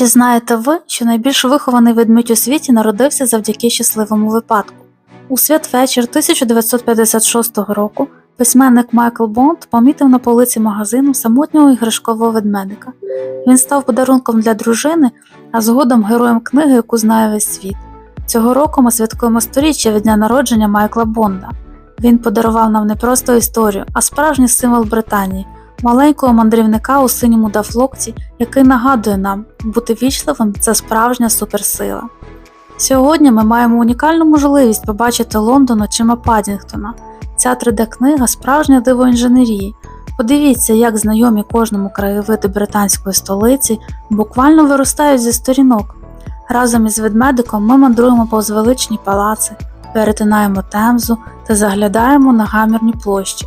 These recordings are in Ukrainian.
Чи знаєте ви, що найбільш вихований ведмідь у світі народився завдяки щасливому випадку? У святвечір 1956 року письменник Майкл Бонд помітив на полиці магазину самотнього іграшкового ведмедика. Він став подарунком для дружини, а згодом героєм книги, яку знає весь світ. Цього року ми святкуємо сторіччя від дня народження Майкла Бонда. Він подарував нам не просто історію, а справжній символ Британії, маленького мандрівника у синьому дафлокті, який нагадує нам, бути вічливим це справжня суперсила. Сьогодні ми маємо унікальну можливість побачити Лондон очима Падінгтона. Ця 3D-книга справжнє диво інженерії. Подивіться, як знайомі кожному краєвиди британської столиці буквально виростають зі сторінок. Разом із ведмедиком ми мандруємо повз величні палаци, перетинаємо Темзу та заглядаємо на гамірні площі.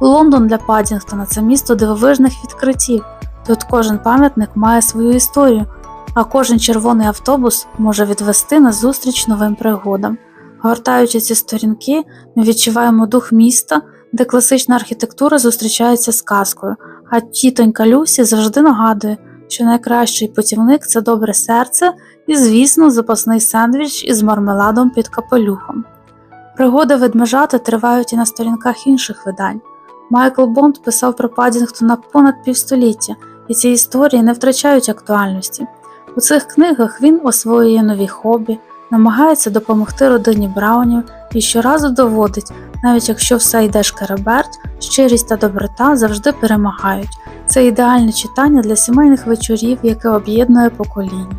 Лондон для Падінгтона це місто дивовижних відкриттів. Тут кожен пам'ятник має свою історію, а кожен червоний автобус може відвести на зустріч новим пригодам. Гортаючи ці сторінки, ми відчуваємо дух міста, де класична архітектура зустрічається з казкою, а тітонька Люсі завжди нагадує, що найкращий путівник це добре серце і, звісно, запасний сендвіч із мармеладом під капелюхом. Пригоди ведмежати тривають і на сторінках інших видань. Майкл Бонд писав про Падінгтона понад півстоліття, і ці історії не втрачають актуальності. У цих книгах він освоює нові хобі, намагається допомогти родині Браунів і щоразу доводить, навіть якщо все йде шкереберть, щирість та доброта завжди перемагають. Це ідеальне читання для сімейних вечорів, яке об'єднує покоління.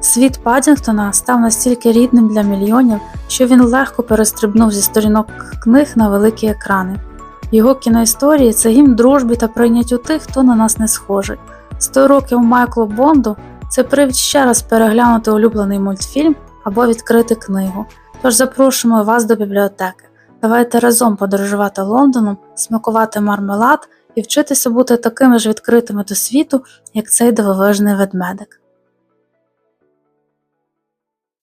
Світ Падінгтона став настільки рідним для мільйонів, що він легко перестрибнув зі сторінок книг на великі екрани. Його кіноісторії це гімн дружбі та прийняттю тих, хто на нас не схожий. 100 років Майклу Бонду це привід ще раз переглянути улюблений мультфільм або відкрити книгу. Тож запрошуємо вас до бібліотеки. Давайте разом подорожувати Лондоном, смакувати мармелад і вчитися бути такими ж відкритими до світу, як цей дивовижний ведмедик.